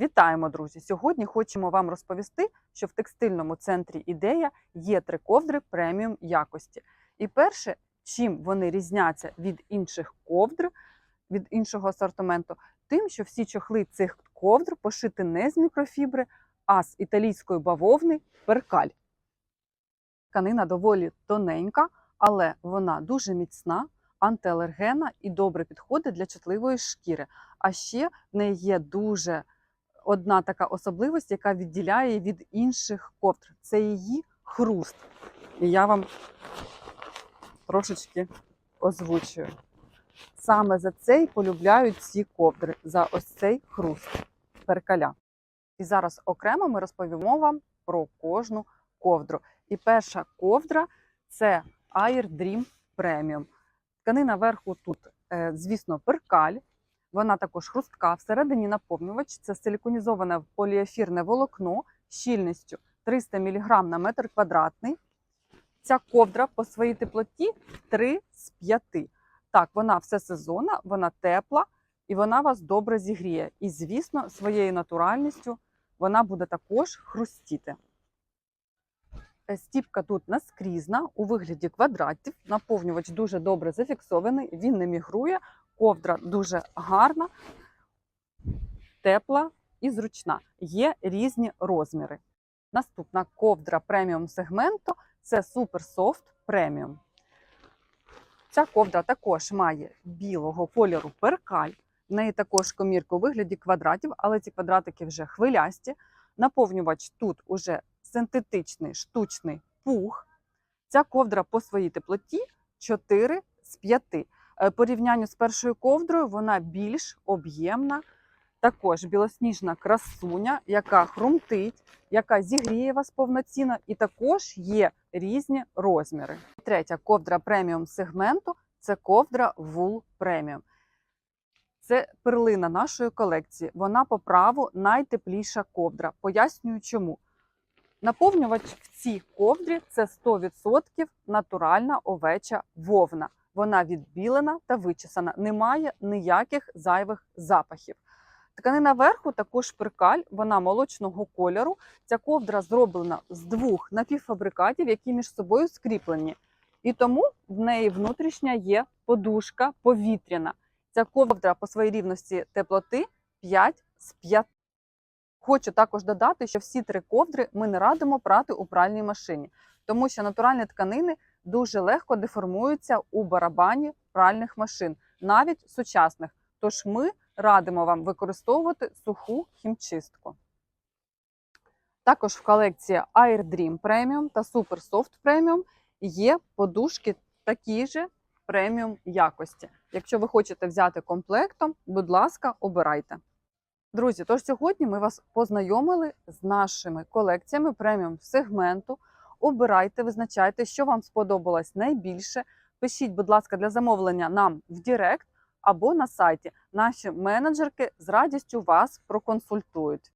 Вітаємо, друзі! Сьогодні хочемо вам розповісти, що в текстильному центрі ідея є три ковдри преміум якості. І перше, чим вони різняться від інших ковдр, від іншого асортименту, тим, що всі чохли цих ковдр пошиті не з мікрофібри, а з італійської бавовни перкаль. Тканина доволі тоненька, але вона дуже міцна, антиалергенна і добре підходить для чутливої шкіри. А ще в неї є дуже одна така особливість, яка відділяє від інших ковдр. Це її хруст. І я вам трошечки озвучую. Саме за це й полюбляють ці ковдри, за ось цей хруст перкаля. І зараз окремо ми розповімо вам про кожну ковдру. І перша ковдра це Air Dream Premium. Тканина верху тут, е, звісно, перкаль. Вона також хрустка. Всередині наповнювач це силіконізоване поліефірне волокно щільністю 300 мг на метр квадратний. Ця ковдра по своїй теплоті 3 з 5. Так, вона всесезонна, вона тепла і вона вас добре зігріє. І, звісно, своєю натуральністю вона буде також хрустіти. Е, Стіпка тут наскрізна у вигляді квадратів. Наповнювач дуже добре зафіксований, він не мігрує. Ковдра дуже гарна, тепла і зручна. Є різні розміри. Наступна ковдра преміум сегменту це Soft Premium. Ця ковдра також має білого кольору перкаль. В неї також комірка у вигляді квадратів, але ці квадратики вже хвилясті. Наповнювач тут уже синтетичний штучний пух. Ця ковдра по своїй теплоті 4 з 5. Е, Порівнянню з першою ковдрою вона більш об'ємна. Також білосніжна красуня, яка хрумтить, яка зігріє вас повноцінно, і також є різні розміри. Третя ковдра преміум сегменту це ковдра Wool Premium. Це перлина нашої колекції. Вона по праву найтепліша ковдра. Пояснюю чому. Наповнювач в цій ковдрі це 100% натуральна овеча вовна. Вона відбілена та вичесана, немає ніяких зайвих запахів. Тканина верху також перкаль, вона молочного кольору. Ця ковдра зроблена з двох напівфабрикатів, які між собою скріплені. І тому в неї внутрішня є подушка повітряна. Ця ковдра по своїй рівності теплоти 5 з 5. Хочу також додати, що всі три ковдри ми не радимо прати у пральній машині, тому що натуральні тканини дуже легко деформуються у барабані пральних машин, навіть сучасних. Тож ми радимо вам використовувати суху хімчистку. Також в колекції Air Dream Premium та Super Soft Premium є подушки такі ж преміум якості. Якщо ви хочете взяти комплектом, будь ласка, обирайте. Друзі, тож сьогодні ми вас познайомили з нашими колекціями преміум сегменту. Обирайте, визначайте, що вам сподобалось найбільше. Пишіть, будь ласка, для замовлення нам в Директ або на сайті. Наші менеджерки з радістю вас проконсультують.